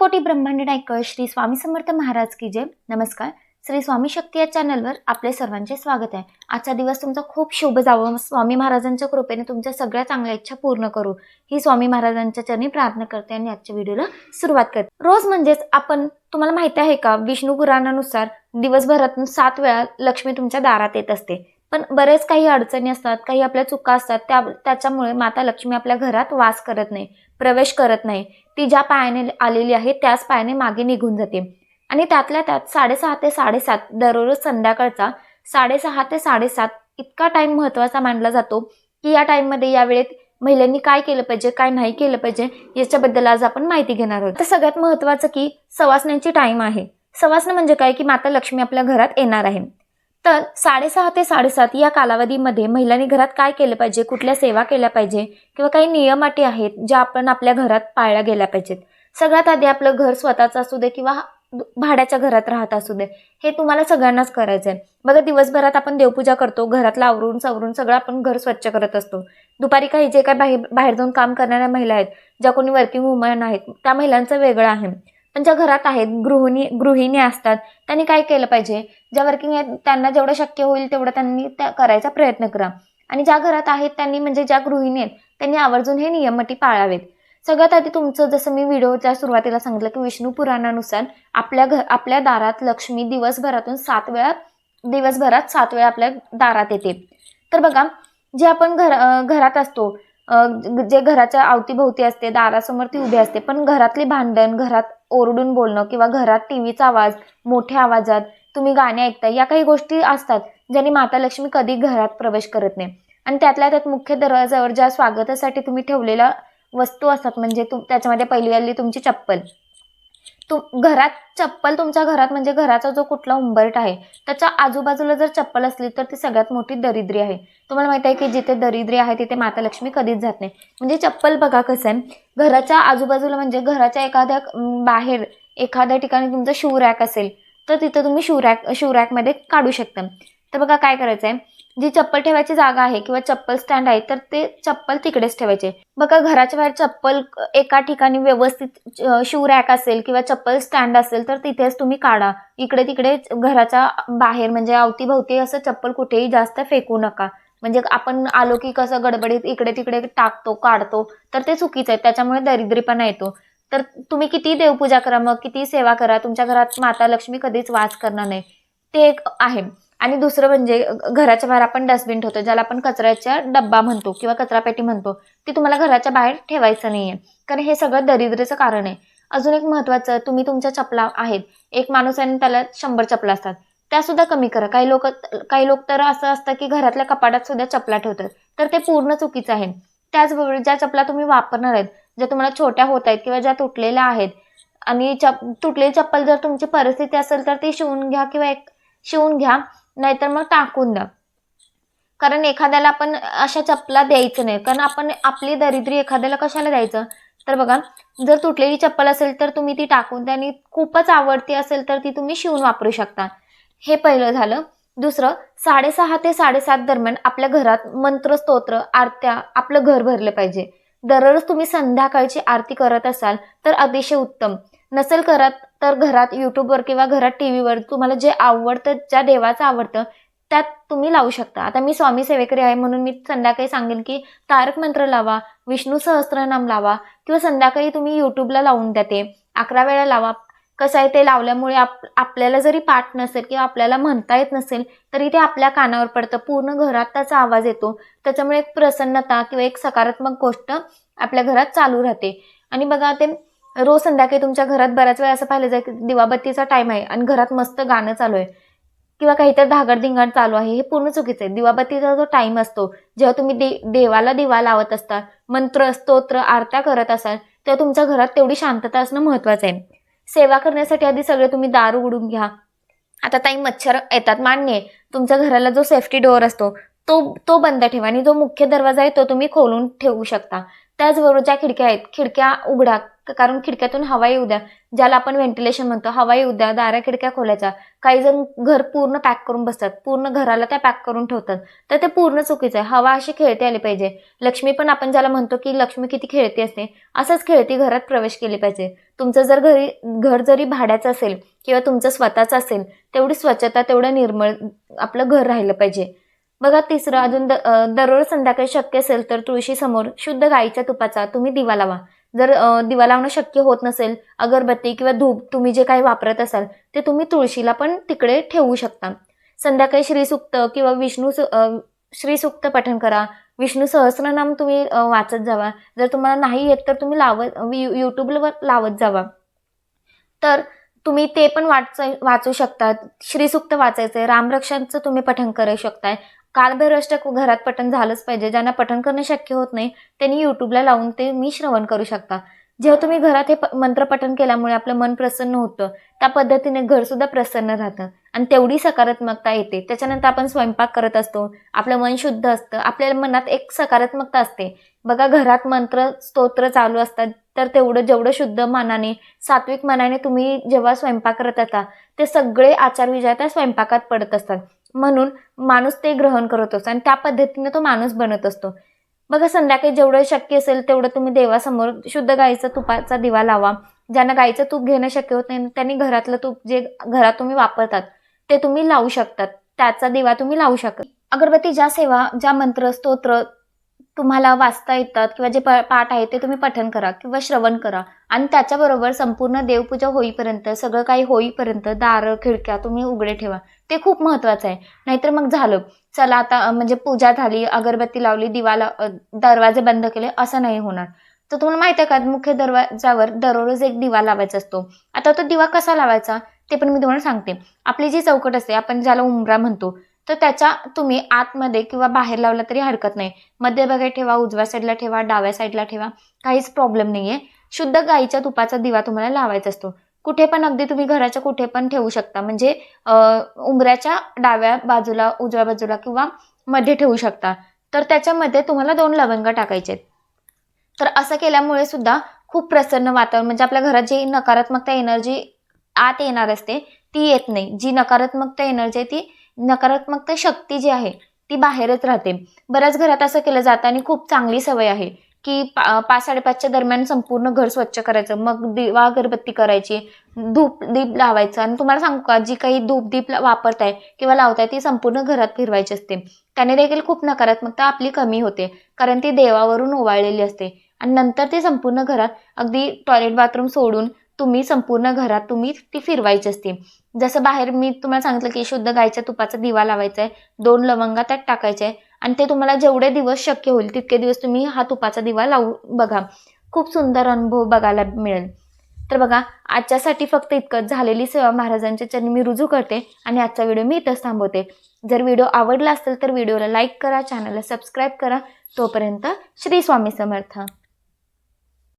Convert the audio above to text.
कोटी ब्रह्मांड नायक श्री स्वामी समर्थ महाराज की जय. नमस्कार. श्री स्वामी शक्ती या चॅनलवर आपले सर्वांचे स्वागत आहे. आजचा दिवस तुमचा खूप शुभ जावं. स्वामी महाराजांच्या कृपेने तुमच्या सगळ्या चांगल्या इच्छा पूर्ण करू. ही स्वामी महाराजांच्या चरणी प्रार्थना करते आणि आजच्या व्हिडिओला सुरुवात करते. रोज म्हणजेच आपण तुम्हाला माहिती आहे का विष्णू पुराणानुसार दिवसभरातून सात वेळा लक्ष्मी तुमच्या दारात येत असते. पण बरेच काही अडचणी असतात काही आपल्या चुका असतात त्या त्याच्यामुळे माता लक्ष्मी आपल्या घरात वास करत नाही प्रवेश करत नाही. ती ज्या पायाने आलेली आहे त्याच पायाने मागे निघून जाते. आणि त्यातल्या त्यात साडेसहा ते साडेसात दररोज संध्याकाळचा साडेसहा ते साडेसात इतका टाईम महत्त्वाचा मानला जातो की या टाईममध्ये या वेळेत महिलांनी काय केलं पाहिजे काय नाही केलं पाहिजे याच्याबद्दल आज आपण माहिती घेणार आहोत. तर सगळ्यात महत्त्वाचं की सवासण्याची टाईम आहे. सवासणं म्हणजे काय? की माता लक्ष्मी आपल्या घरात येणार आहे. तर साडेसहा ते साडेसात या कालावधीमध्ये महिलांनी घरात काय केलं पाहिजे? कुठल्या सेवा केल्या पाहिजे? किंवा काही नियम अटी आहेत ज्या आपण आपल्या घरात पाळल्या गेल्या पाहिजेत? सगळ्यात आधी आपलं घर स्वतःचं असू दे किंवा भाड्याच्या घरात राहत असू दे हे तुम्हाला सगळ्यांनाच करायचं आहे. बघा दिवसभरात आपण देवपूजा करतो घरातला आवरून सवरून सगळं आपण घर स्वच्छ करत असतो. दुपारी काही जे काही बाहेर बाहेर जाऊन काम करणाऱ्या महिला आहेत ज्या कोणी वर्किंग वुमन आहेत त्या महिलांचं वेगळं आहे. पण ज्या घरात आहेत गृहिणी गृहिणी असतात. त्यांनी काय केलं पाहिजे? ज्या वर्किंग आहेत त्यांना जेवढं शक्य होईल तेवढं त्यांनी त्या करायचा प्रयत्न करा. आणि ज्या घरात आहेत त्यांनी म्हणजे ज्या गृहिणी आहेत त्यांनी आवर्जून हे नियमटी पाळावेत. सगळ्यात आधी तुमचं जसं मी व्हिडिओच्या सुरुवातीला सांगितलं की विष्णू पुराणानुसार आपल्या घर आपल्या दारात लक्ष्मी दिवसभरातून सात वेळा दिवसभरात सात वेळा आपल्या दारात येते. तर बघा जे आपण घर घरात असतो जे घराच्या अवतीभोवती असते दारासमोर ती उभी असते पण घरातली भांडण घरात ओरडून बोलणं किंवा घरात टी व्हीचा आवाज मोठ्या आवाजात तुम्ही गाणे ऐकताय या काही गोष्टी असतात ज्यांनी माता लक्ष्मी कधी घरात प्रवेश करत नाही. आणि त्यातल्या त्यात मुख्य दरवाजावर ज्या स्वागतासाठी तुम्ही ठेवलेल्या वस्तू असतात म्हणजे तुम त्याच्यामध्ये पहिली आली तुमची चप्पल. तुम घरात चप्पल तुमच्या घरात म्हणजे घराचा जो कुठला उंबरट आहे त्याच्या आजूबाजूला जर चप्पल असली तर ती सगळ्यात मोठी दरिद्री आहे. तुम्हाला माहिती आहे की जिथे दरिद्री आहे तिथे माता लक्ष्मी कधीच जात नाही. म्हणजे चप्पल बघा कसं आहे. घराच्या आजूबाजूला म्हणजे घराच्या एखाद्या बाहेर एखाद्या ठिकाणी तुमचं शिवरॅक रॅक असेल तर तिथं तुम्ही शिवरॅक रॅक रॅकमध्ये काढू शकता. तर बघा काय करायचं आहे जी चप्पल ठेवायची जागा आहे किंवा चप्पल स्टँड आहे तर ते चप्पल तिकडेच ठेवायचे. बघा घराच्या बाहेर चप्पल एका ठिकाणी व्यवस्थित शू रॅक असेल किंवा चप्पल स्टँड असेल तर तिथेच तुम्ही काढा. इकडे तिकडे घराच्या बाहेर म्हणजे अवतीभोवती असं चप्पल कुठेही जास्त फेकू नका. म्हणजे आपण आलो की कसं गडबडीत इकडे तिकडे टाकतो काढतो तर ते चुकीचं आहे. त्याच्यामुळे दरिद्रीपणा येतो. तर तुम्ही किती देवपूजा करा मग किती सेवा करा तुमच्या घरात माता लक्ष्मी कधीच वास करणार नाही. ते एक आहे. आणि दुसरं म्हणजे घराच्या बाहेर आपण डस्टबिन ठेवतो ज्याला आपण कचऱ्याच्या डब्बा म्हणतो किंवा कचरापेटी म्हणतो ती तुम्हाला घराच्या बाहेर ठेवायचं नाही आहे कारण हे सगळं दरिद्रेचं कारण आहे. अजून एक महत्त्वाचं तुम्ही तुमच्या चपला आहेत. एक माणूस आणि त्याला शंभर चपला असतात. त्या सुद्धा कमी करा. काही लोक काही लोक तर असं असतं की घरातल्या कपाटात सुद्धा चपला ठेवतात. तर ते पूर्ण चुकीचं आहे. त्याचबरोबर ज्या चपला तुम्ही वापरणार आहेत ज्या तुम्हाला छोट्या होत आहेत किंवा ज्या तुटलेल्या आहेत आणि चप तुटलेली चप्पल जर तुमची परिस्थिती असेल तर ती शिवून घ्या किंवा एक शिवून घ्या. नाहीतर मग टाकून द्या. कारण एखाद्याला आपण अशा चप्पला द्यायचं नाही. कारण आपण आपली दरिद्री एखाद्याला कशाला द्यायचं? तर बघा जर तुटलेली चप्पल असेल तर तुम्ही ती टाकून द्या आणि खूपच आवडती असेल तर ती तुम्ही शिवून वापरू शकता. हे पहिलं झालं. दुसरं साडेसहा ते साडेसात दरम्यान आपल्या घरात मंत्रस्तोत्र आरत्या आपलं घर भरलं पाहिजे. दररोज तुम्ही संध्याकाळची आरती करत असाल तर अतिशय उत्तम. नसेल करत तर घरात यूट्यूबवर किंवा घरात टी व्हीवर तुम्हाला जे आवडतं ज्या देवाचं आवडतं त्यात तुम्ही लावू शकता. आता मी स्वामी सेवेकरी आहे म्हणून मी संध्याकाळी सांगेन की तारक मंत्र लावा विष्णू सहस्त्रनाम लावा किंवा संध्याकाळी तुम्ही यूट्यूबला लावून द्या ते. अकरा वेळा लावा. कसं आहे ते लावल्यामुळे आप आपल्याला जरी पाठ नसेल किंवा आपल्याला म्हणता येत नसेल तरी ते आपल्या कानावर पडतं. पूर्ण घरात त्याचा आवाज येतो. त्याच्यामुळे एक प्रसन्नता किंवा एक सकारात्मक गोष्ट आपल्या घरात चालू राहते. आणि बघा ते रोज संध्याकाळी तुमच्या घरात बऱ्याच वेळा असं पाहिलं जाईल की दिवाबत्तीचा टाईम आहे आणि घरात मस्त गाणं चालू आहे. किंवा काहीतरी धागडधिंगाण चालू आहे हे पूर्ण चुकीचं आहे. दिवाबत्तीचा जो टाईम असतो जेव्हा तुम्ही दे देवाला दिवा लावत असता मंत्र स्तोत्र आरत्या करत असाल तेव्हा तुमच्या घरात तेवढी शांतता असणं महत्त्वाचं आहे. सेवा करण्यासाठी आधी सगळे तुम्ही दार उघडून घ्या. आता ताई मच्छर येतात मान्य आहे. तुमच्या घराला जो सेफ्टी डोअर असतो तो तो बंद ठेवा आणि जो मुख्य दरवाजा आहे तो तुम्ही खोलून ठेवू शकता. त्याचबरोबर ज्या खिडक्या आहेत. खिडक्या उघडा कारण खिडक्यातून हवा येऊ द्या. ज्याला आपण व्हेंटिलेशन म्हणतो हवा येऊ द्या दारा खिडक्या खोलायच्या. काही जण घर पूर्ण पॅक करून बसतात. पूर्ण घराला त्या पॅक करून ठेवतात. तर ते पूर्ण चुकीचं आहे. हवा अशी खेळती आली पाहिजे. लक्ष्मी पण आपण ज्याला म्हणतो की लक्ष्मी किती खेळती असते. असंच खेळती घरात प्रवेश केली पाहिजे. तुमचं जर घरी घर जरी भाड्याचं असेल किंवा तुमचं स्वतःचं असेल तेवढी स्वच्छता तेवढं निर्मळ आपलं घर राहिलं पाहिजे. बघा तिसरं अजून द दररोज संध्याकाळी शक्य असेल तर तुळशीसमोर शुद्ध गाईच्या तुपाचा तुम्ही दिवा लावा. जर दिवा लावणं शक्य होत नसेल अगरबत्ती किंवा धूप तुम्ही जे काही वापरत असाल ते तुम्ही तुळशीला पण तिकडे ठेवू शकता. संध्याकाळी श्रीसुक्त किंवा विष्णू श्रीसुक्त पठण करा. विष्णू सहस्रनाम तुम्ही वाचत जावा. जर तुम्हाला नाही येत तर तुम्ही लावत यूट्यूबवर लावत जावा. तर तुम्ही ते पण वाच वाचू शकतात. श्रीसुक्त वाचायचंय. रामरक्षांचं तुम्ही पठण करू शकताय. कालभैरष्टक घरात पठण झालंच पाहिजे. ज्यांना पठण करणं शक्य होत नाही त्यांनी यूट्यूबला लावून ते मी श्रवण करू शकता. जेव्हा तुम्ही घरात हे प- मंत्र पठन केल्यामुळे आपलं मन प्रसन्न होतं त्या पद्धतीने घरसुद्धा प्रसन्न राहतं. आणि तेवढी सकारात्मकता येते. त्याच्यानंतर आपण स्वयंपाक करत असतो. आपलं मन शुद्ध असतं. आपल्या मनात एक सकारात्मकता असते. बघा घरात मंत्र स्तोत्र चालू असतात. तर तेवढं जेवढं शुद्ध मनाने सात्विक मनाने तुम्ही जेव्हा स्वयंपाक करत असता ते सगळे आचार विचार त्या स्वयंपाकात पडत असतात. म्हणून माणूस ते ग्रहण करत असतो आणि त्या पद्धतीने तो माणूस बनत असतो. बघा संध्याकाळी जेवढं शक्य असेल तेवढं तुम्ही देवासमोर शुद्ध गाईचा तुपाचा दिवा लावा. ज्यांना गाईचं तूप घेणं शक्य होत नाही त्यांनी घरातलं तूप जे घरात तुम्ही वापरतात ते तुम्ही लावू शकतात. त्याचा दिवा तुम्ही लावू शकता. अगरबत्ती ज्या सेवा ज्या मंत्र स्तोत्र तुम्हाला वाचता येतात किंवा जे प पाठ आहे ते तुम्ही पठण करा किंवा श्रवण करा. आणि त्याच्याबरोबर संपूर्ण देवपूजा होईपर्यंत सगळं काही होईपर्यंत दार खिडक्या तुम्ही उघडे ठेवा. ते खूप महत्त्वाचं आहे. नाहीतर मग झालं. चला आता म्हणजे पूजा झाली अगरबत्ती लावली दिवाला दरवाजे बंद केले असं नाही होणार. तर तुम्हाला माहिती आहे का मुख्य दरवाजावर दररोज एक दिवा लावायचा असतो. आता तो दिवा कसा लावायचा ते पण मी तुम्हाला सांगते. आपली जी चौकट असते आपण ज्याला उमरा म्हणतो तर त्याच्या तुम्ही आतमध्ये किंवा बाहेर लावला तरी हरकत नाही. मध्यभागी ठेवा उजव्या साईडला ठेवा डाव्या साईडला ठेवा काहीच प्रॉब्लेम नाही आहे शुद्ध गाईच्या तुपाचा दिवा तुम्हाला लावायचा असतो. कुठे पण अगदी तुम्ही घराच्या कुठे पण ठेवू शकता. म्हणजे अं, उंबऱ्याच्या डाव्या बाजूला उजव्या बाजूला किंवा मध्ये ठेवू शकता. तर त्याच्यामध्ये तुम्हाला दोन लवंग टाकायचे आहेत. तर असं केल्यामुळे सुद्धा खूप प्रसन्न वातावरण म्हणजे आपल्या घरात जी नकारात्मकता एनर्जी आत येणार असते ती येत नाही. जी नकारात्मकता एनर्जी आहे ती नकारात्मकता शक्ती जी आहे ती बाहेरच राहते. बऱ्याच घरात असं केलं जातं आणि खूप चांगली सवय आहे की पा पाच साडेपाचच्या दरम्यान संपूर्ण घर स्वच्छ करायचं मग दिवा अगरबत्ती करायची धूप दीप लावायचं. आणि तुम्हाला सांगू का जी काही धूप दीप वापरताय किंवा लावताय ती संपूर्ण घरात फिरवायची असते. त्याने देखील खूप नकारात्मकता आपली कमी होते कारण ती देवावरून ओवाळलेली असते. आणि नंतर ते संपूर्ण घरात अगदी टॉयलेट बाथरूम सोडून तुम्ही संपूर्ण घरात तुम्ही ती फिरवायची असते. जसं बाहेर मी तुम्हाला सांगितलं की शुद्ध गायच्या तुपाचा दिवा लावायचा आहे दोन लवंगा त्यात टाकायचे आहे आणि ते तुम्हाला जेवढे दिवस शक्य होईल तितके दिवस तुम्ही हा तुपाचा दिवा लावू बघा. खूप सुंदर अनुभव बघायला मिळेल. तर बघा आजच्यासाठी फक्त इतकंच. झालेली सेवा महाराजांच्या चरणी मी रुजू करते आणि आजचा व्हिडिओ मी इथंच थांबवते. जर व्हिडिओ आवडला असेल तर व्हिडिओला लाईक करा चॅनलला सबस्क्राईब करा. तोपर्यंत श्री स्वामी समर्थ.